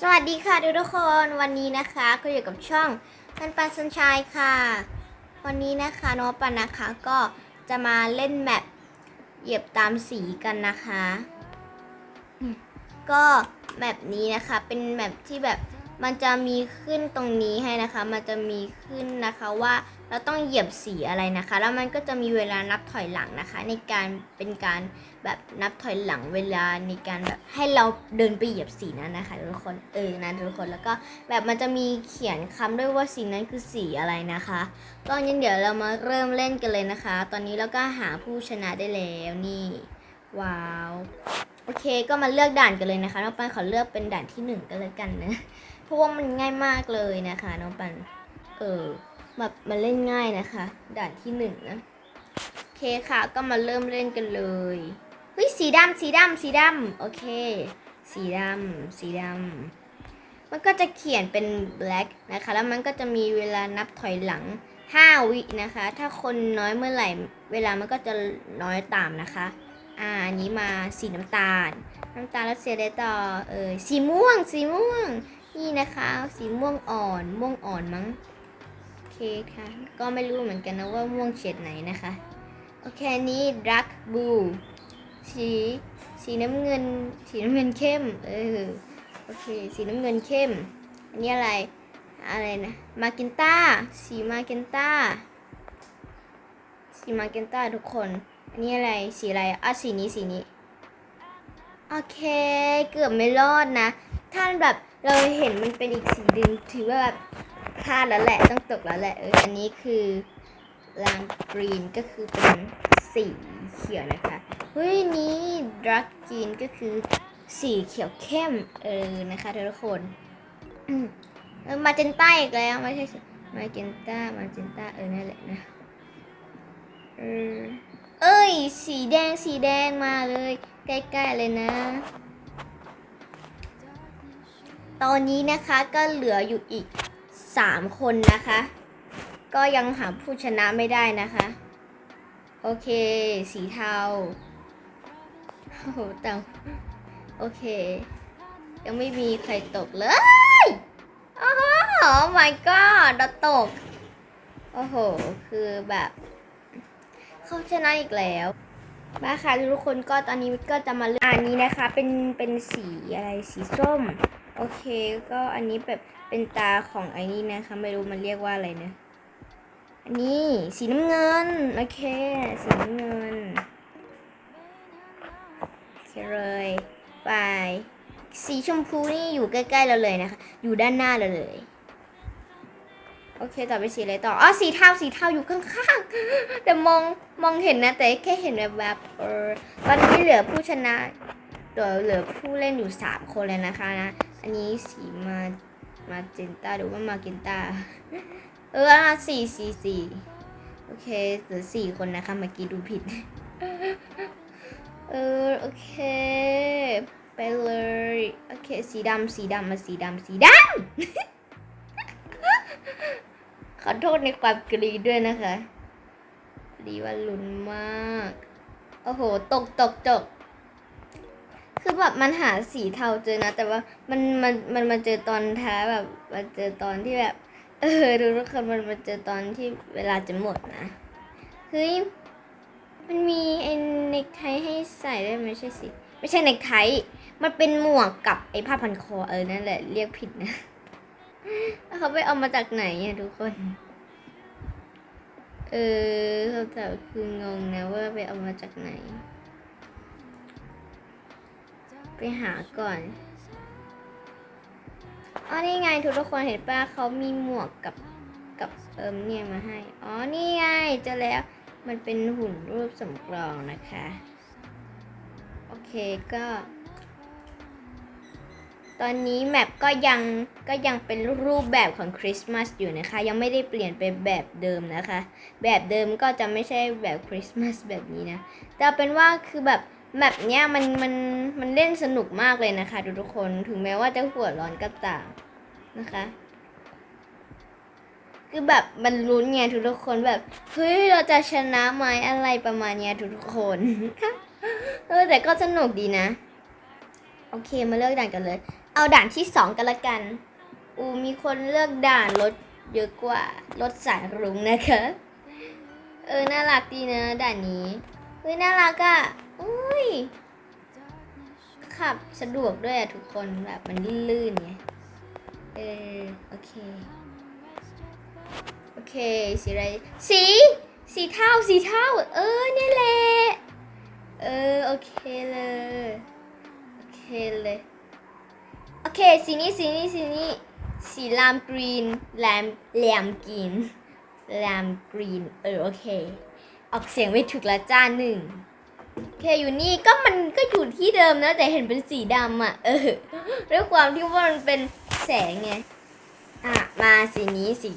สวัสดีค่ะทุกๆคนวันนี้นะคะก็อยู่กับช่องปันปันสันชายค่ะ วันนี้นะคะน้องปันนะคะก็จะมาเล่นแมปเหยียบตามสีกันนะคะ ก็แมปนี้นะคะเป็นแมปที่แบบมันจะมีขึ้นตรงนี้ให้นะคะ มันจะมีขึ้นนะคะว่า เราต้องเหยียบสีอะไรนะคะ แล้วมันก็จะมีเวลานับถอยหลังนะคะ ในการเป็นการแบบนับถอยหลังเวลาในการแบบให้เราเดินไปเหยียบสีนั้นนะคะทุกคนเออนะทุกคนแล้วก็แบบมันจะมีเขียนคำด้วยว่าสีนั้นคือสีอะไรนะคะก็งั้นเดี๋ยวเรามาเริ่มเล่นกันเลยนะคะ ตอนนี้เราก็หาผู้ชนะได้แล้วนี่ว้าวโอเคก็มาเลือกด่านกันเลยนะคะน้องปันขอเลือกเป็นด่านที่หนึ่งกันเลยกันนะเพราะว่ามันง่ายมากเลยนะคะน้องปันเออ แบบมันเล่นง่ายนะคะ ด่านที่หนึ่งนะโอเคค่ะ ก็มาเริ่มเล่นกันเลยเฮ้ยสีดำสีดำสีดำโอเค สีดำสีดำมันก็จะเขียนเป็น black นะคะ แล้วมันก็จะมีเวลานับถอยหลัง 5 วินะคะ ถ้าคนน้อยเมื่อไหร่ เวลามันก็จะน้อยตามนะคะอ่าอันนี้มาสีน้ำตาล น้ำตาลแล้วเสียได้ต่อเออสีม่วงสีม่วง นี่นะคะ สีม่วงอ่อน ม่วงอ่อนมั้ง เคค่ะ ก็ไม่รู้เหมือนกันนะว่าม่วงเฉดไหนนะคะ โอเคนนี้ดักบูสีสีน้ำเงิน สีน้ำเงินเข้ม เออ โอเค สีน้ำเงินเข้ม อันนี้อะไร อะไรนะ มาเกนต้า สีมาเกนต้า สีมาเกนต้าทุกคน อันนี้อะไร สีอะไร อะ สีนี้ สีนี้ โอเค เกือบไม่รอดนะ ถ้าแบบเราเห็นมันเป็นอีกสีดึงถือว่าแบบ พลาดแล้วแหละต้องตกแล้วแหละเอออันนี้คือลางกรีนก็คือเป็นสีเขียวนะคะเฮ้ยนี้ดักกรีนก็คือสีเขียวเข้มเออนะคะทุกคนมเออมาเจนต้าอีกแล้วไม่ใช่มาเจนต้ามาเจนต้าเออนั่นแหละนะเออเอ้ย สีแดงสีแดงมาเลย ใกล้ๆเลยนะ ตอนนี้นะคะก็เหลืออยู่อีก 3คนนะคะ ก็ยังหาผู้ชนะไม่ได้นะคะ โอเค สีเทาโอ้โหแต่โอเค ยังไม่มีใครตกเลยโอ้โห my god เราตก โอ้โห คือแบบเขาชนะอีกแล้วมาค่ะทุกคนก็ตอนนี้ก็จะมาเลือกอันนี้นะคะ เป็นเป็นสีอะไรสีส้ม อเค ก็อันนี้แบบเป็นตาของไอ้นี่นะคะไม่รู้มันเรียกว่าอะไรนะ อันนี้สีน้ำเงิน โอเค สีน้ำเงินโอเคเลยไปสีชมพูนี่อยู่ใกล้ๆเราเลยนะคะ อยู่ด้านหน้าเราเลย โอเค ต่อไปสีอะไรต่อ อ๋อ สีเทา สีเทาอยู่ข้างๆ แต่มอง มองเห็นนะ แต่แค่เห็นแบบแบบเออ ตอนนี้เหลือผู้ชนะเดี๋ยวเหลือผู้เล่นอยู่สามคนเลยนะคะนะ อันนี้สีมามาเจนต้าหรือว่ามาเกนต้าเออสี่สี่สี่โอเคเหลือสี่คนนะคะเมื่อกี้ดูผิด เออโอเค ไปเลย โอเค สีดำสีดำมาสีดำสีดำขอโทษในความกรีดด้วยนะคะดีว่าลุ้นมาก โอ้โห ตกตกตก คือแบบมันหาสีเทาเจอนะ แต่ว่ามันมันมันมาเจอตอนท้ายแบบมาเจอตอนที่แบบ เออดูทุกคนมันมาเจอตอนที่เวลาจะหมดนะเฮ้ยมันมีไอ้เนคไทให้ใส่ได้ไม่ใช่สิไม่ใช่เนคไทมันเป็นหมวกกับไอ้ผ้าพันคอเออนั่นแหละเรียกผิดนะแล้วเขาไปเอามาจากไหนอะทุกคนเออเขาแต่คืองงนะว่าไปเอามาจากไหน ไปหาก่อนอ๋อนี่ไงทุกทุกคนเห็นป่ะเขามีหมวกกับกับเอิมเนี่ยมาให้ อ๋อ นี่ไงเจะแล้ว มันเป็นหุ่นรูปสำรองนะคะ โอเคก็ ตอนนี้แมปก็ยังก็ยังเป็นรูปแบบของคริสต์มาสอยู่นะคะ ยังไม่ได้เปลี่ยนไปแบบเดิมนะคะ แบบเดิมก็จะไม่ใช่แบบคริสต์มาสแบบนี้นะ แต่เป็นว่าคือแบบ แมปเนี้ยมันมันมันเล่นสนุกมากเลยนะคะ ทุกๆคนถึงแม้ว่าจะหัวร้อนก็ตามนะคะ คือแบบมันลุ้นไงทุกๆคนแบบเฮ้ยเราจะชนะไหมอะไรประมาณเนี้ยทุกๆคนเออแต่ก็สนุกดีนะ โอเคมาเลิกด่านกันเลย เอาด่านที่สองกันละกัน อูมีคนเลือกด่านรถเยอะกว่ารถสายรุ้งนะคะ เออน่ารักดีนะด่านนี้ เฮ้ยน่ารักอะ่ะอุ้ยขับสะดวกด้วยอะทุกคนแบบมันลื่นๆไงเออโอเค โอเค สีอะไร สี สีเทาสีเทาเออเนี่ยแหละเออโอเคเลยโอเคเลยโอเคสีนี้สีนี้สีนี้สีลามกรีนแลมแลมกรีนแลมกรีนเออโอเค ออกเสียงไม่ถูกละจ้าหนึ่งโอเคอยู่นี่ก็มันก็อยู่ที่เดิมนะแต่เห็นเป็นสีดำอะ เออด้วยความที่ว่ามันเป็นแสงไงอะมาสีนี้สี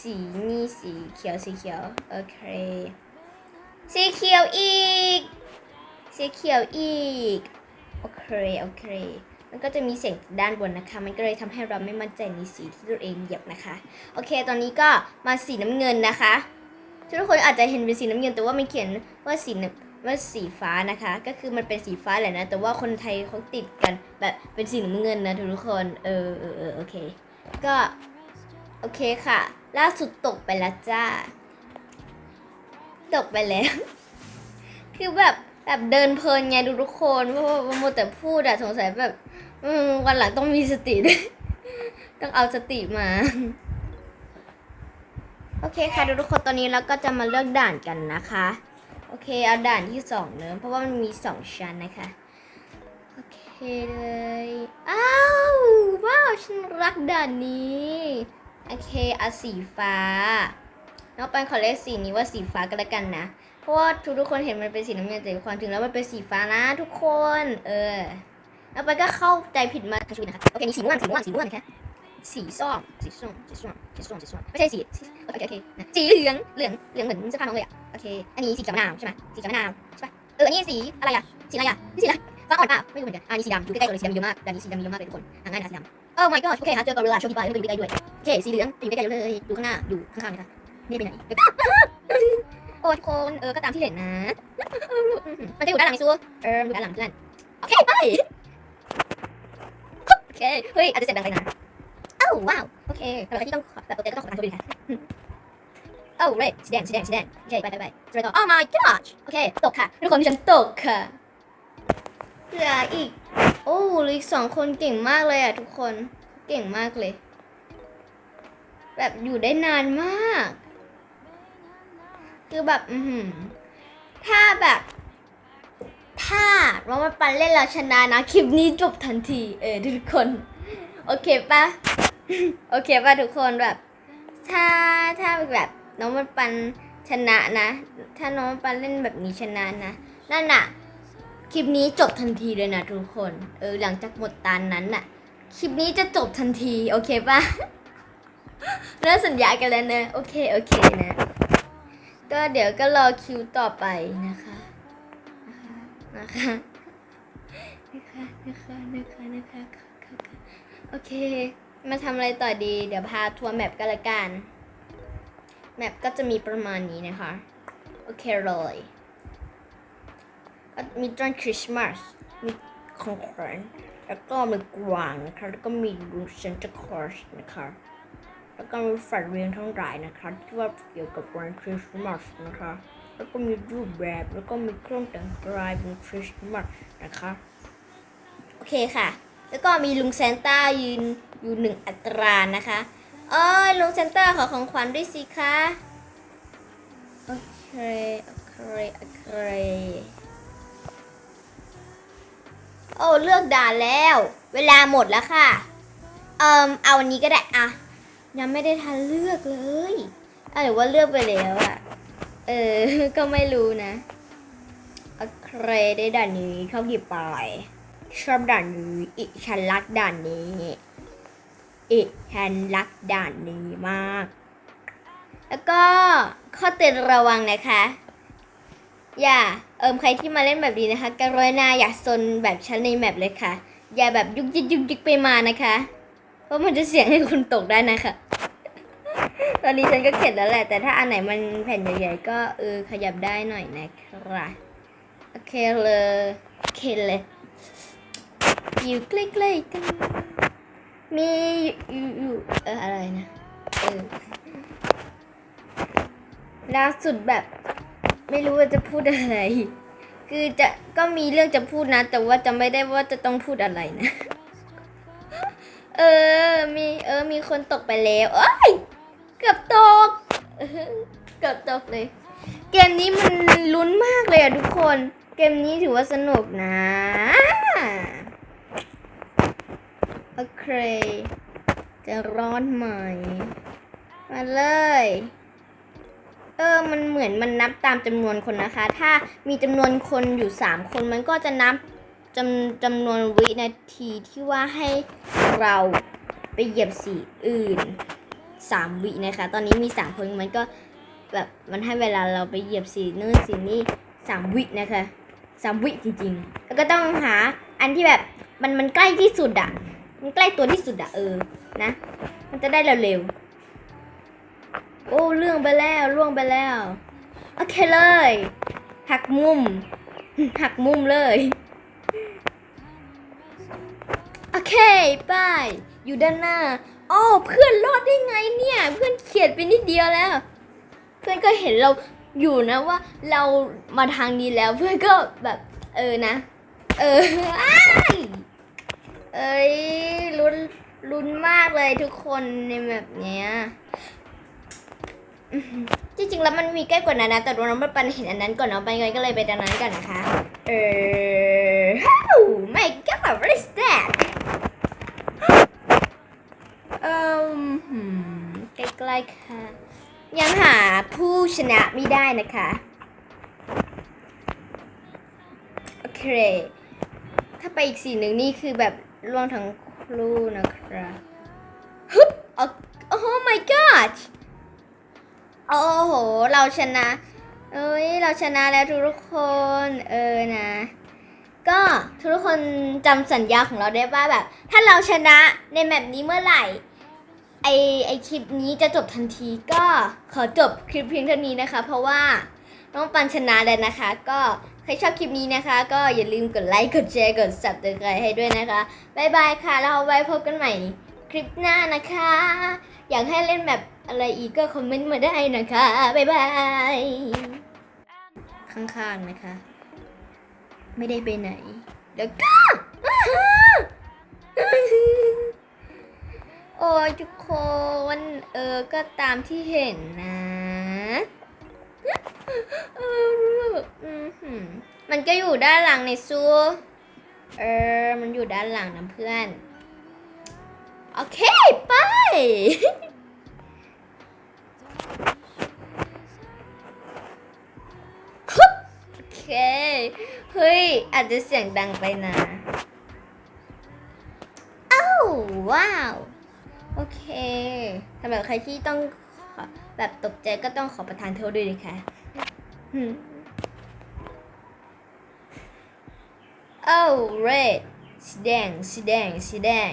สีนี่สีเขียวสีเขียวโอเค สีเขียวอีก สีเขียวอีกโอเคโอเค มันก็จะมีเสียงด้านบนนะคะ มันก็เลยทำให้เราไม่มั่นใจในสีที่ตัวเองเหยียบนะคะ โอเค ตอนนี้ก็มาสีน้ำเงินนะคะ ทุกคนอาจจะเห็นเป็นสีน้ำเงินแต่ว่ามันเขียนว่าสีว่าสีฟ้านะคะ ก็คือมันเป็นสีฟ้าแหละนะ แต่ว่าคนไทยเขาติดกันแบบเป็นสีน้ำเงินนะทุกคนเออเออเออโอเค ก็โอเคค่ะ ล่าสุดตกไปแล้วจ้า ตกไปแล้ว คือแบบแบบเดินเพลินไงดูทุกคนเพราะว่าโมแต่พูดอะสงสัยแบบวันหลังต้องมีสติด้วย ต้องเอาสติมา เคค่ะทุกคนตอนนี้เราก็จะมาเลือกด่านกันนะคะ โอเคเอาด่านที่สองเนอะเพราะว่ามันมีสองชั้นนะคะ โอเคเลย อ้าวว้าวฉันรักด่านนี้ โอเคเอาสีฟ้า น้องปันขอเรียกสีนี้ว่าสีฟ้าก็แล้วกันนะ เพราะว่าทุกทุกคนเห็นมันเป็นสีน้ำเงินแต่ความจริงแล้วมันเป็นสีฟ้านะทุกคน เออ แล้วปันก็เข้าใจผิดมาทางชุดนะคะ โอเคมีสีม่วงสีม่วงสีม่วงนะคะ สีส้มสีส้มสีส้มสีส้มสีส้มไม่ใช่สีโอเคโอเคนะสีเหลืองเหลืองเหลืองเหมือนเสื้อผ้าน้องเลยอะโอเค อันนี้สีกับมะนาวใช่ไหมสีกับมะนาวใช่ปะเอออันนี้สีอะไรอะสีอะไรอะนี่สีอะไรฟ้าอ่อนเปล่าไม่รู้เหมือนกันอันนี้สีดำอยู่ใกล้ๆตัวเลยสีดำเยอะมากด้านนี้สีดำเยอะมากเลยทุกคนอะง่ายนะสีดำโอ้ my god โอเคหาเจอกอริลลาโชคดีไปไม่ต้องอยู่ใกล้ๆด้วยโอเคสีเหลืองอยู่ใกล้ๆเลยดูข้างหน้าอยู่ข้างๆนะคะนี่ไปไหนโอ้ทุกคนเออก็ตามที่เห็นนะมันจะอยู่ด้านหลังไอ้ซูเอออยู่ด้านหลังเพื่อนโอเคไปโอเคเฮ้ยอาจจะเสร็จดังไปนะ วว้าวโอเคแต่ละที่ต้องแบบตัวเต้ก็ต้องขอทางตัวดีค่ะโอ้เรดสีแดงสีแดงสีแดงโอเคไปไปไปสวยต่อ oh my gosh โอเคตกค่ะทุกคนฉันตกค่ะเหลืออีก โอ้เหลืออีกสองคนเก่งมากเลยอะทุกคนเก่งมากเลย แบบอยู่ได้นานมาก คือแบบอือหือถ้าแบบถ้าว่ามันปันเล่นแล้วชนะนะ คลิปนี้จบทันที เออทุกคน โอเคปะ โอเคปะทุกคนแบบ ถ้าถ้าแบบน้องมันปันชนะนะ ถ้าน้องมันปันเล่นแบบนี้ชนะนะนั่นน่ะคลิปนี้จบทันทีเลยนะทุกคน เออหลังจากหมดตานนั้นน่ะ คลิปนี้จะจบทันที โอเคปะเริ่มสัญญากันแล้วนะ โอเค โอเคนะ ก็เดี๋ยวก็รอคิวต่อไปนะคะ นะคะนะคะนะคะนะคะนะคะโอเค มาทำอะไรต่อดี เดี๋ยวพาทัวร์แมปกันละกัน แมปก็จะมีประมาณนี้นะคะ โอเคเลยก็มีต้นคริสต์มาส มีของขวัญแล้วก็มีกวางนะคะ แล้วก็มีลูเซนต์คอร์สนะคะ แล้วก็มีฝันเรียนทั้งหลายนะคะ ที่ว่าเกี่ยวกับวันคริสต์มาสนะคะ แล้วก็มีรูปแบบ แล้วก็มีเครื่องแต่งกายเป็นคริสต์มาสนะคะ โอเคค่ะ แล้วก็มีลุงซนต้ายืนอยู่หนึ่งอัตรานะคะเอ้ยลุงซนต้าขอของขวัญด้วยสิคะโอเคโอเคโอเคโอ้เลือกด่านแล้ว เวลาหมดแล้วค่ะ เอิมเอาอันนี้ก็ได้อะยังไม่ได้ทันเลือกเลยอะหรือว่าเลือกไปแล้วอะเออ ก็ไม่รู้นะ โอเคได้ด่านนี้เข้ากี่ปลาย ชอบด่านนี้อีฉันรักด่านนี้อีฉันรักด่านนี้มาก แล้วก็ข้อเตือนระวังนะคะ อย่าเอิมใครที่มาเล่นแบบนี้นะคะกรุณาอย่าซนแบบฉันในแมปเลยค่ะ อย่าแบบยุกยิกยุกยิกไปมานะคะ เพราะมันจะเสี่ยงให้คุณตกได้นะคะตอนนี้ฉันก็เข็ดแล้วแหละ แต่ถ้าอันไหนมันแผ่นใหญ่ๆ ก็เออขยับได้หน่อยนะครับ โอเคเลยโอเคเลย อยู่ใกล้ๆกันมีอยู่อยู่เอออะไรนะเออล่าสุดแบบไม่รู้ว่าจะพูดอะไร คือจะก็มีเรื่องจะพูดนะ แต่ว่าจะไม่ได้ว่าจะต้องพูดอะไรนะ เออ มีเออ มีคนตกไปแล้วเอ้ย เกือบตก เกือบตกเลย เกมนี้มันลุ้นมากเลยอะทุกคน เกมนี้ถือว่าสนุกนะ อเค จะร้อนไหม มาเลย เออ มันเหมือนมันนับตามจำนวนคนนะคะ ถ้ามีจำนวนคนอยู่สามคนมันก็จะนับจำจำนวนวินาทีที่ว่าให้เราไปเหยียบสีอื่นสามวินะคะ ตอนนี้มีสามคนมันก็แบบมันให้เวลาเราไปเหยียบสีนู่นสีนี่สามวินะคะสามวิจริงๆ แล้วก็ต้องหาอันที่แบบมันมันใกล้ที่สุดอะ มันใกล้ตัวที่สุดอะเออ นะ มันจะได้เร็วๆ โอ้เรื่องไปแล้วล่วงไปแล้ว โอเคเลย หักมุม หักมุมเลย โอเคไปอยู่ด้านหน้าอ๋อเพื่อนรอดได้ไงเนี่ย เพื่อนเขียนไปนิดเดียวแล้ว เพื่อนก็เห็นเราอยู่นะว่าเรามาทางนี้แล้วเพื่อนก็แบบ เออนะ เอออ เอ้ยลุ้นลุ้นมากเลยทุกคนในแบบเนี้ยจริงๆแล้วมันมีใกล้กว่านั้นนะ แต่น้องปันเห็นอันนั้นก่อนเนาะปันก็เลยไปดังนั้นก่อนนะคะ เออ Oh my god what is that เอ่มหืมใกล้ๆค่ะ ยังหาผู้ชนะไม่ได้นะคะ โอเค ถ้าไปอีกสีหนึ่งนี่คือแบบ ล่วงทั้งคู่นะครับฮึบโอ้โอ้ my god โอ้โห เราชนะ เอ้ย เราชนะแล้วทุกคน เออนะ ก็ทุกคนจำสัญญาของเราได้ว่าแบบ ถ้าเราชนะในแมปนี้เมื่อไหร่ ไอไอคลิปนี้จะจบทันทีก็ขอจบคลิปเพียงเท่านี้นะคะ เพราะว่าน้องปันชนะแล้วนะคะ ก็ รชอบคลิปนี้นะคะ ก็อย่าลืมกดไลค์กดแชร์กด subscribe ให้ด้วยนะคะบ๊ายบายค่ะแล้วไว้พบกันใหม่คลิปหน้านะคะ อยากให้เล่นแบบอะไรอีกก็คอมเมนต์มาได้นะคะบ๊ายบายข้างๆนะคะ ไม่ได้ไปไหนเดี๋ยวก็โอ้ยทุกคน เออ ก็ตามที่เห็นนะ มันก็อยู่ด้านหลังในซูเออ มันอยู่ด้านหลังนะเพื่อน โอเค ไป โอเค เฮ้ย อาจจะเสียงดังไปนะอ้าวว้าว โอเคสำหรับใครที่ต้องแบบตกใจก็ต้องขอประทานโทษด้วยนะคะ โอืม Oh red สีแดง สีแดง สีแดง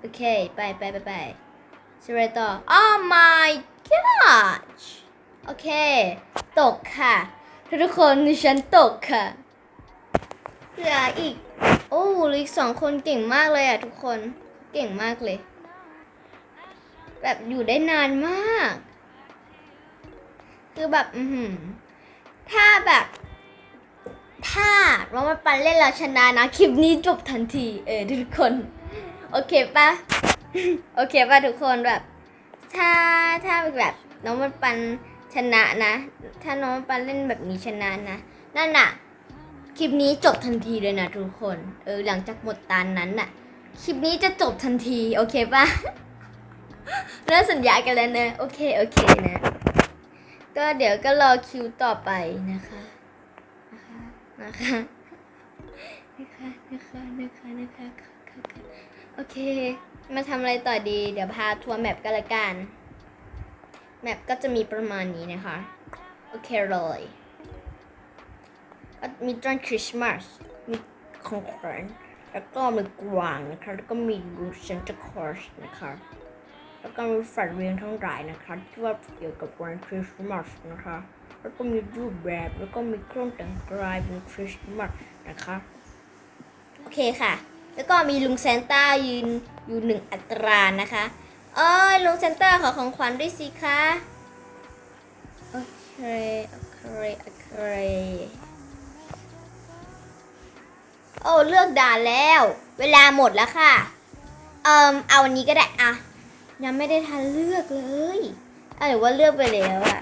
โอเค ไปไปไปไปสไรต่อ Oh my gosh โอเค ตกค่ะ ทุกคนฉันตกค่ะ เหลืออีก โอ้หลืออีกสองคนเก่งมากเลยอะทุกคน เก่งมากเลย แบบอยู่ได้นานมาก คือแบบ อือหือ ถ้าแบบ ถ้าเรามาปันเล่นเราชนะนะ คลิปนี้จบทันที เออทุกคน โอเคปะโอเคปะทุกคนแบบ ถ้าถ้าแบบน้องมันปันชนะนะ ถ้าน้องมันปันเล่นแบบนี้ชนะนะ นั่นน่ะ คลิปนี้จบทันทีเลยนะทุกคน เออหลังจากหมดตานนั้นน่ะ คลิปนี้จะจบทันที โอเคปะเริ่มสัญญากันแล้วนะ โอเค โอเคนะ ก็เดี๋ยวก็รอคิวต่อไปนะคะ นะคะ นะคะ นะคะ นะคะ นะคะค่ะค่ะค่ะโอเค มาทำอะไรต่อดี เดี๋ยวพาทัวร์แมปกันละกัน แมปก็จะมีประมาณนี้นะคะ โอเคเลยก็มีต้นคริสต์มาส มีของขวัญแล้วก็มีกวางนะคะ แล้วก็มีรูเซนต์คอร์สนะคะ แล้วก็มีฝันเรียงทั้งหลายนะคะที่ว่าเกี่ยวกับวันคริสต์มาสนะคะแล้วก็มีรูปแบบแล้วก็มีเครื่องแต่งกายเป็นคริสต์มาสนะคะโอเคค่ะ แล้วก็มีลุงแซนต้ายืนอยู่หนึ่งอัตรานะคะเอ้ยลุงแซนต้าขอของขวัญด้วยสิคะโอเคโอเคโอเคโอ้เลือกด่านแล้ว เวลาหมดแล้วค่ะ เอิมเอาอันนี้ก็ได้อะ ยังไม่ได้ทันเลือกเลยอะหรือว่าเลือกไปแล้วอะ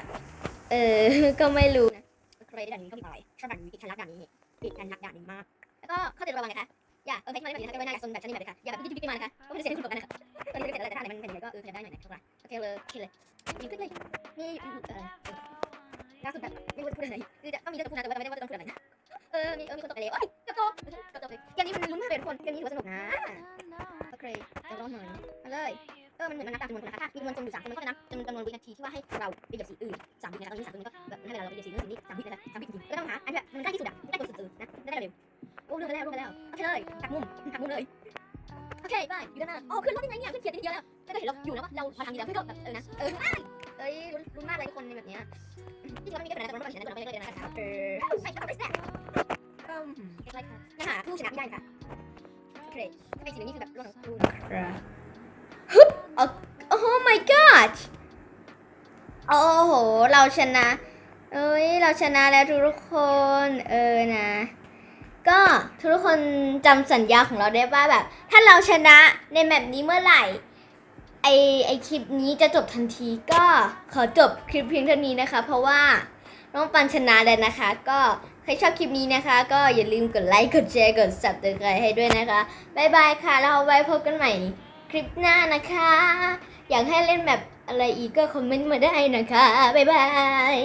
เออ ก็ไม่รู้นะโอเคด่านนี้ก็มีอะไรชอบด่านนี้ติดทันรักด่านนี้ติดทันรักด่านนี้มาก แล้วก็ข้อเตือนระวังนะคะ อย่าเออใครที่มาแบบนี้นะคะก็ไม่น่าอยากซนแบบฉันนี่แบบนี้ค่ะ อย่าแบบจิ๊บจิ๊บมานะคะเพราะมันจะเสียที่คุณตกกันนะคะตอนนี้ก็เสร็จแล้วแต่ถ้าอะไรมันเป็นยังไงก็เออขยับได้หน่อยนะครับโอเคเลยโอเคเลยยิงขึ้นเลย นี่เออล่าสุดแบบไม่รู้จะพูดอะไรคือจะต้องมีเรื่องพูดนะแต่ว่าไม่ได้ว่าจะต้องพูดอะไรนะเออ มีเออมีคนตกไปแล้วเอ้ยกระโดดกระโดดเลยเกมนี้มันลุ้นมากเลยทุกคนเกมนี้ถือว่าสนุกนะโอเคจะร้องหน่อยมาเลย เออมันเหมือนมันนับตามจำนวนคนนะคะถ้ามีจำนวนคนอยู่สามคนมันก็จะนับจำนวนจำนวนวินาทีที่ว่าให้เราไปเหยียบสีอื่นสามวินะคะตอนนี้สามวิก็แบบให้เวลาเราไปเหยียบสีนู้นสีนี้สามวินะคะสามวิจริงๆก็ต้องหาอันที่แบบมันใกล้ที่สุดอะใกล้ตัวสุดๆนะได้เร็วโอ้เรื่องกันแล้วเรื่องกันแล้วโอเคเลยหักมุมหักมุมเลยโอเคไปอยู่ด้านหน้าอ๋อขึ้นรถได้ไงเนี่ยขึ้นเขียนนิดเดียวแล้วแล้วก็เห็นเราอยู่นะว่าเราพอทางนี้แล้วเพื่อนก็แบบเออนะเออเอ้ยรุ้นมากเลยทุกคนในแบบเนี้ยที่จริงมันไม่มีกระดานแต่มันไม่ได้เขียนนะแต่เราไม่ได้เลยนะคะเออใช่ก็แบบนี้อืมใช่ค่ะนะหาผู้ชนะไม่ได้ค่ะโอเคถ้าเป็นสีนี้คือแบบ โอ้โห เราชนะ เอ้ย เราชนะแล้วทุกคน เออนะ ก็ทุกคนจำสัญญาของเราได้ป่ะแบบ ถ้าเราชนะในแมปนี้เมื่อไหร่ ไอไอคลิปนี้จะจบทันที ก็ขอจบคลิปเพียงเท่านี้นะคะ เพราะว่าน้องปันชนะแล้วนะคะ ก็ใครชอบคลิปนี้นะคะ ก็อย่าลืมกดไลค์ กดแชร์ กด subscribe ให้ด้วยนะคะบายบายค่ะ แล้วไว้พบกันใหม่คลิปหน้านะคะ อยากให้เล่นแบบ อะไรอีกก็คอมเมนต์มาได้นะคะ บ๊ายบาย